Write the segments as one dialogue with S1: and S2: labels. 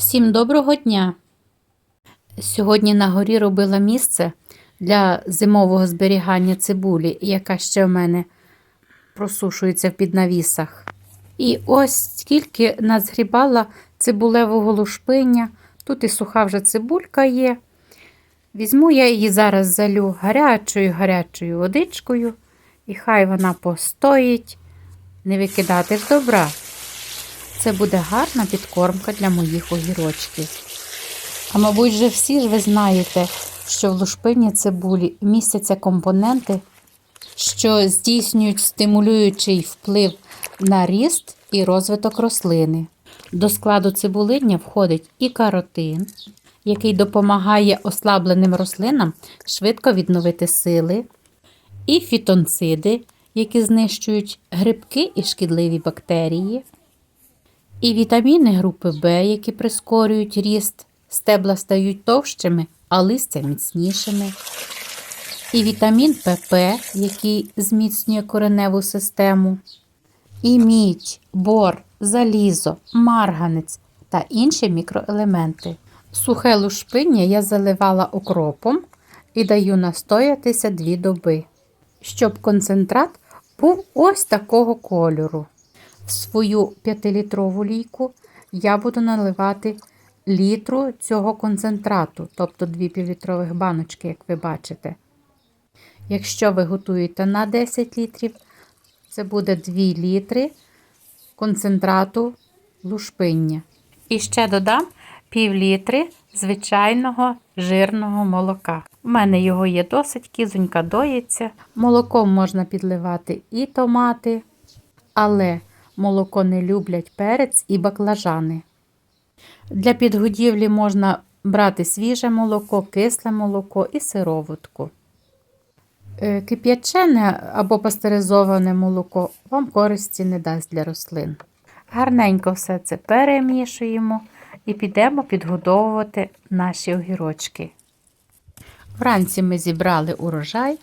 S1: Всім доброго дня! Сьогодні на горі робила місце для зимового зберігання цибулі, яка ще в мене просушується в піднавісах. І ось скільки назгрібала цибулевого лушпиння. Тут і суха вже цибулька є. Візьму я її зараз залю гарячою гарячою водичкою, і хай вона постоїть, не викидати ж добра. Це буде гарна підкормка для моїх огірочків. А мабуть, вже всі ж ви знаєте, що в лушпині цибулі містяться компоненти, що здійснюють стимулюючий вплив на ріст і розвиток рослини. До складу цибулиння входить і каротин, який допомагає ослабленим рослинам швидко відновити сили, і фітонциди, які знищують грибки і шкідливі бактерії, і вітаміни групи В, які прискорюють ріст, стебла стають товщими, а листя міцнішими. І вітамін ПП, який зміцнює кореневу систему, і мідь, бор, залізо, марганець та інші мікроелементи. Сухе лушпиння я заливала окропом і даю настоятися дві доби, щоб концентрат був ось такого кольору. Свою 5-літрову лійку я буду наливати літру цього концентрату, тобто 2 півлітрових баночки, як ви бачите. Якщо ви готуєте на 10 літрів, це буде 2 літри концентрату лушпиння. І ще додам пів літри звичайного жирного молока. У мене його є досить, кізонька доїться. Молоком можна підливати і томати, але молоко не люблять перець і баклажани. Для підгодівлі можна брати свіже молоко, кисле молоко і сироватку. Е, Кип'ячене або пастеризоване молоко вам користі не дасть для рослин. Гарненько все це перемішуємо і підемо підгодовувати наші огірочки. Вранці ми зібрали урожай.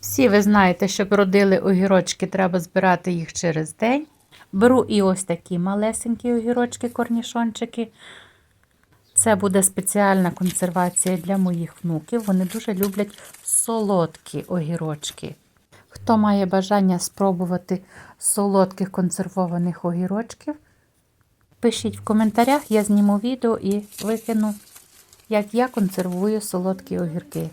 S1: Всі ви знаєте, щоб родили огірочки, треба збирати їх через день. Беру і ось такі малесенькі огірочки, корнішончики. Це буде спеціальна консервація для моїх внуків. Вони дуже люблять солодкі огірочки. Хто має бажання спробувати солодких консервованих огірочків, пишіть в коментарях, я зніму відео і викину, як я консервую солодкі огірки.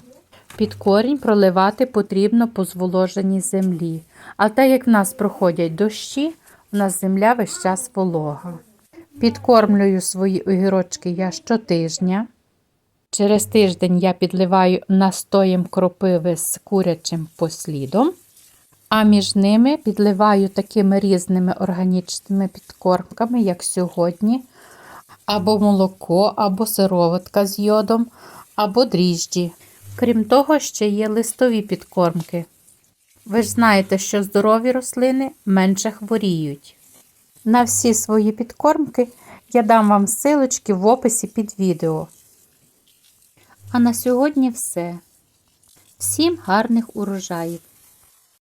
S1: Під корінь проливати потрібно по зволоженій землі. А так як в нас проходять дощі, у нас земля весь час волога. Підкормлюю свої огірочки я щотижня. Через тиждень я підливаю настоєм кропиви з курячим послідом, а між ними підливаю такими різними органічними підкормками, як сьогодні, або молоко, або сироватка з йодом, або дріжджі. Крім того, ще є листові підкормки. Ви ж знаєте, що здорові рослини менше хворіють. На всі свої підкормки я дам вам ссылочки в описі під відео. А на сьогодні все. Всім гарних урожаїв!